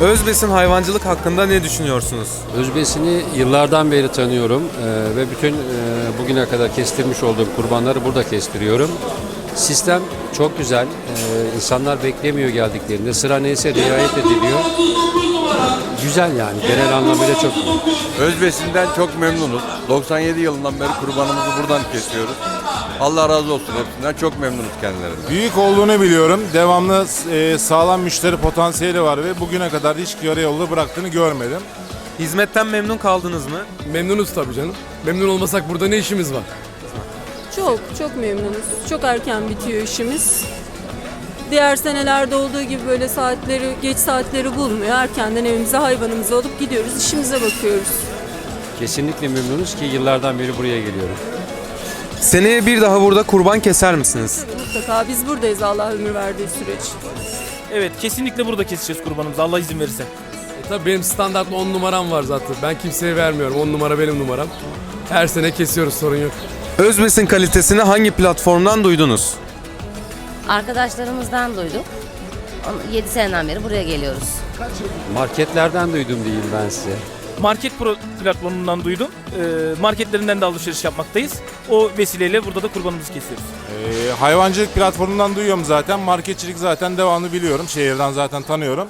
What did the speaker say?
Özbesin hayvancılık hakkında ne düşünüyorsunuz? Özbesini yıllardan beri tanıyorum eee, ve bütün eee, bugüne kadar kestirmiş olduğum kurbanları burada kestiriyorum. Sistem çok güzel. Eee insanlar beklemiyor geldiklerinde. Sıra neyse riayet ediliyor. Güzel yani. Genel anlamıyla çok iyi. Özbesin'den çok memnunuz. 97 yılından beri kurbanımızı buradan kesiyoruz. Allah razı olsun hepsinden. Çok memnunuz kendilerinden. Büyük olduğunu biliyorum. Devamlı e, sağlam müşteri potansiyeli var ve bugüne kadar hiç yarı yolda bıraktığını görmedim. Hizmetten memnun kaldınız mı? Memnunuz tabii canım. Memnun olmasak burada ne işimiz var? Çok çok memnunuz. Çok erken bitiyor işimiz. Diğer senelerde olduğu gibi böyle saatleri, geç saatleri bulmuyor. Erkenden evimize hayvanımızı alıp gidiyoruz, işimize bakıyoruz. Kesinlikle memnunuz ki yıllardan beri buraya geliyorum. Seneye bir daha burada kurban keser misiniz? Mutlaka biz buradayız Allah ömür verdiği süreç. Evet kesinlikle burada keseceğiz kurbanımızı Allah izin verirse. E tabii benim standartlı 10 numaram var zaten. Ben kimseye vermiyorum. 10 numara benim numaram. Her sene kesiyoruz sorun yok. Özbesin kalitesini hangi platformdan duydunuz? Arkadaşlarımızdan duyduk. 7 seneden beri buraya geliyoruz. Marketlerden duydum diyeyim ben size. Market Pro platformundan duydum. Ee, marketlerinden de alışveriş yapmaktayız. O vesileyle burada da kurbanımızı kesiyoruz. E, hayvancılık platformundan duyuyorum zaten. Marketçilik zaten devamlı biliyorum. Şehirden zaten tanıyorum.